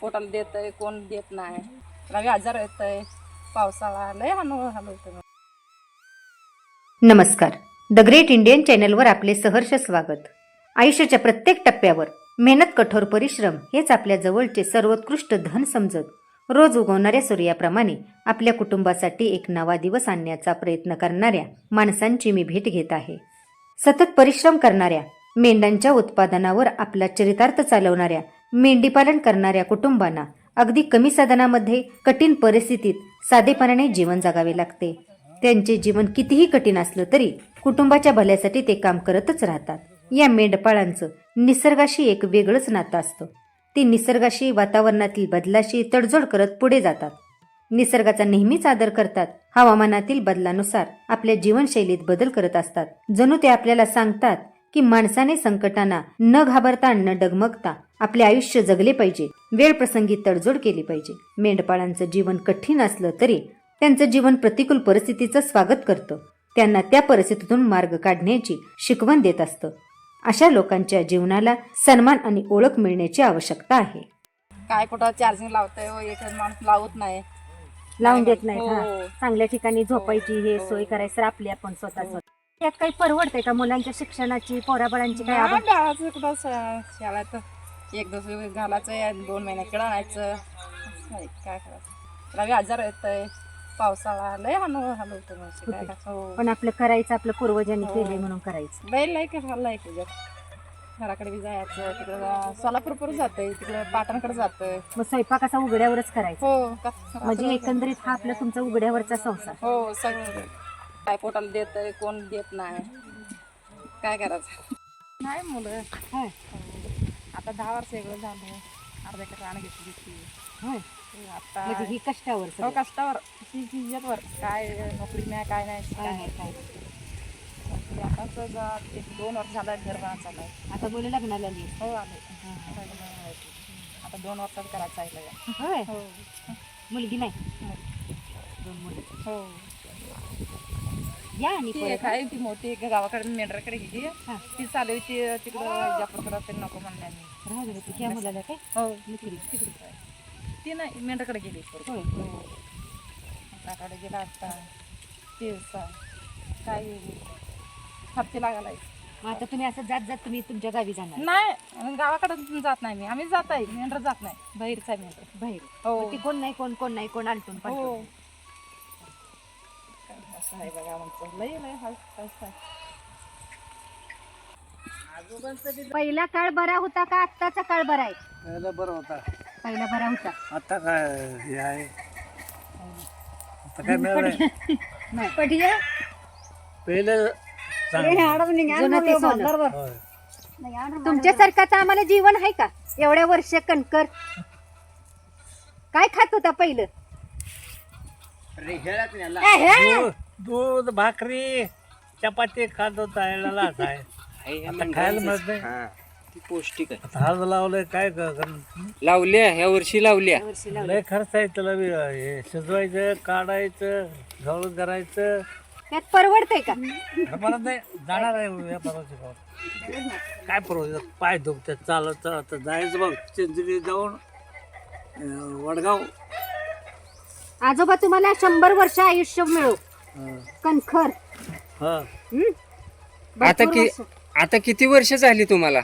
पोटाला देतंय कोण देत नाही. रवी आजार येतंय पावसाळा लय हानू नमस्कार. द ग्रेट इंडियन चॅनलवर आपले सहर्ष स्वागत. आयुष्याच्या प्रत्येक टप्प्यावर मेहनत कठोर परिश्रम हेच आपल्या जवळचे सर्वोत्कृष्ट धन समजत. रोज उगवणाऱ्या सूर्याप्रमाणे आपल्या कुटुंबासाठी एक नवा दिवस आणण्याचा प्रयत्न करणाऱ्या माणसांची मी भेट घेत आहे. सतत परिश्रम करणाऱ्या मेंढ्यांच्या उत्पादनावर आपला चरितार्थ चालवणाऱ्या मेंढीपालन करणाऱ्या कुटुंबांना अगदी कमी साधनामध्ये कठीण परिस्थितीत साधेपणाने जीवन जगावे लागते. त्यांचे जीवन कितीही कठीण असलं तरी कुटुंबाच्या भल्यासाठी ते काम करतच राहतात. या मेंढपाळांचं निसर्गाशी एक वेगळंच नातं असतं. ते निसर्गाशी वातावरणातील बदलाशी तडजोड करत पुढे जातात. निसर्गाचा नेहमीच आदर करतात. हवामानातील बदलानुसार आपल्या जीवनशैलीत बदल करत असतात. जणू ते आपल्याला सांगतात की माणसाने संकटांना न घाबरता न डगमगता आपले आयुष्य जगले पाहिजे. वेळ प्रसंगी तडजोड केली पाहिजे. मेंढपाळांचं जीवन कठीण असलं तरी त्यांचं जीवन प्रतिकूल परिस्थितीचं स्वागत करतं. त्यांना त्या परिस्थितीतून मार्ग काढण्याची शिकवण देत असतं. अशा लोकांच्या जीवनाला सन्मान आणि ओळख मिळण्याची आवश्यकता आहे. काय कुठं चार्जिंग लावतंय हो माणूस लावत नाही. लावून देत नाही हो. हा. चांगल्या ठिकाणी झोपायची हे हो. सोय करायचं आपली आपण स्वतःच. यात काही परवडते का मुलांच्या शिक्षणाची पोराबाळांची काय बाळाचं कुठं श- शाळेत एक दिवस घालायचं दोन महिने खेळ आणायचं असं आहे, काय करायचं? रवी आजार येतंय पावसाळा लय हानू हलवतं मग काय होते. करायचं? हो. पण आपलं करायचं आपलं पूर्वजांनी हो. केलंय म्हणून करायचं. बैल लय का हल्लाय त्याच्यात घराकडे बी जायचं तिकडं सोलापूरपूर जातंय तिकडं पाटणकडे जातंय. मग स्वयंपाकाचा उघड्यावरच करायचा. हो का- म्हणजे एकंदरीत हा आपला तुमचा उघड्यावरचा संसार. हो सगळं. काय पोटाला देतंय कोण देत नाही. काय करायचं? नाही मुलं. होय. आता दहा वर्ष वेगळं झालं. अर्धा एकर रान घेतली होय. आता म्हणजे ही कष्टावर हो सगळं. कष्टावर. ती जिज्जतवर काय नोकरी नाही काय नाही काय नाही, काय नाही. नाही आता सगळं एक दोन वर्ष झालं घर बांध चालू आहे आता बोले लग्नाला आली हो आले. आता दोन वर्षात करायचं आहे. होय. हो. मुलगी नाही? दोन मुली. हो. या आणि ती परत, एक आहे ती मोठी एक गावाकडे मेंढराकडे गेली. हा. ती चालू तिकडं जापूरकडं ते नको म्हणल्या मी. राहू दे ती ह्या मुलाला काय? हो. मुलगी. तिकडे आहे. ती नाही मेंढराकडे गेली. होय. हो गेला आता. ते स- काय हप्ते लागायला मग आता तुम्ही असं जात जात तुम्ही तुमच्या गावी जाणार. नाही गावाकडे जात नाही मी. आम्ही जात आहे. मेंढर जात नाही. बाहेरचा आहे मेंढर. बाहेर. हो. मग ती कोण नाही कोण कोण नाही कोण आलटून हो. पालटून. असं आहे बघा आमचं लय लय हाय. पहिला काळ बरा होता का आत्ताचा काळ बरा आहे? पहिला बरं होता. पहिला बरा होता. आता काय हे आहे? आता काय मिळालं पटिया? पहिलं चांगलं जुनं ते सोनं. होय. तुमच्यासारखाचं आम्हाला जीवन आहे का? एवढ्या वर्ष कणकर काय खात होता पहिलं? ए, हे. दूध भाकरी चपाती खात होता याला काय आता खायला मिळत नाही. ती पौष्टिक आहे. आता हात लावलंय काय करण- लावल्या ह्या वर्षी लावल्या. वर्षी लावलं. लय खर्च आहे त्याला बी हे शिजवायचं काढायचं गवळ करायचं त्यात परवडतंय का? मला नाही. जाणार आहे व्यापाराची गावात. काय परवडत पाय दुखतात चालत चालत जायचं बघ. चिंचणी जाऊन अं, वडगाव. आजोबा तुम्हाला शंभर वर्ष आयुष्य मिळो. कणखर. हा. हं? आता भरपूर कि वर्ष. आता किती वर्ष झाली तुम्हाला?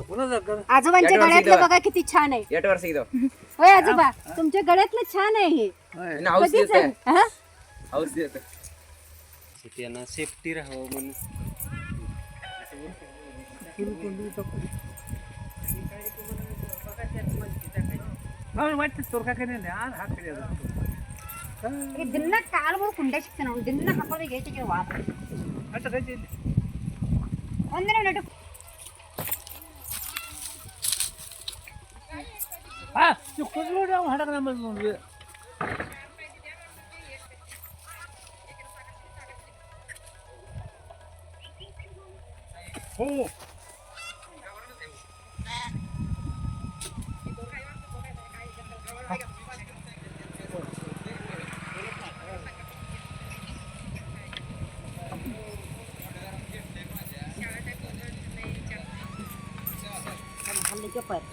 कुणाचं आजोबांच्या गळ्यातलं. बघा किती छान आहे. एट वर्ष होय आजोबा तुमच्या गळ्यातलं छान आहे हे. हाऊस कधीच देत आहे. हा? हाऊस देत त्यांना सेफ्टी राहावं म्हणून. माहिती तोर काय नाही आज हात कडे ಈಗ ದಿನ ಕಾಲು ಹೋಗಿ ಕುಂಡೆ ಸಿಗ್ತಾನೆ ಅವ್ನು ದಿನ ಹಾಕೋದು ಗೇಟಿಗೆ ವಾರ ಒಂದಿನ ನಡು ಕುಡ್ಲೂಡಿ ನಮ್ಮ ನೋಡ್ರಿ ఇంకా పరి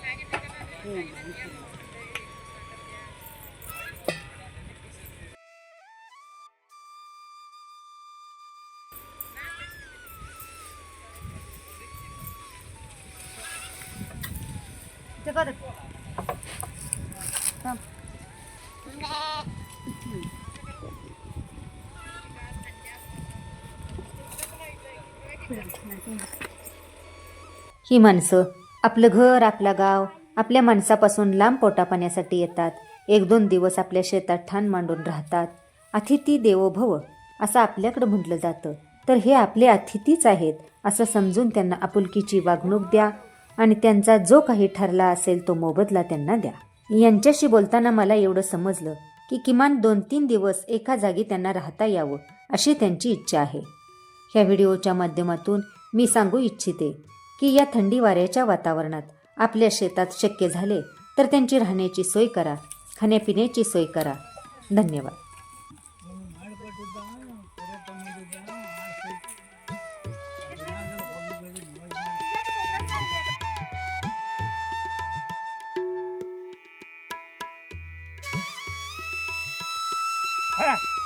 కదా ही माणसं आपलं घर आपला गाव आपल्या माणसापासून लांब पोटा पाण्यासाठी येतात. एक दोन दिवस आपल्या शेतात ठाण मांडून राहतात. अतिथी देवो भव असं आपल्याकडं म्हटलं जातं. तर हे आपले अतिथीच आहेत असं समजून त्यांना आपुलकीची वागणूक द्या आणि त्यांचा जो काही ठरला असेल तो मोबदला त्यांना द्या. यांच्याशी बोलताना मला एवढं समजलं की किमान दोन तीन दिवस एका जागी त्यांना राहता यावं अशी त्यांची इच्छा आहे. ह्या व्हिडिओच्या माध्यमातून मी सांगू इच्छिते की या थंडी वाऱ्याच्या वातावरणात आपल्या शेतात शक्य झाले तर त्यांची राहण्याची सोय करा खाण्यापिण्याची सोय करा धन्यवाद All.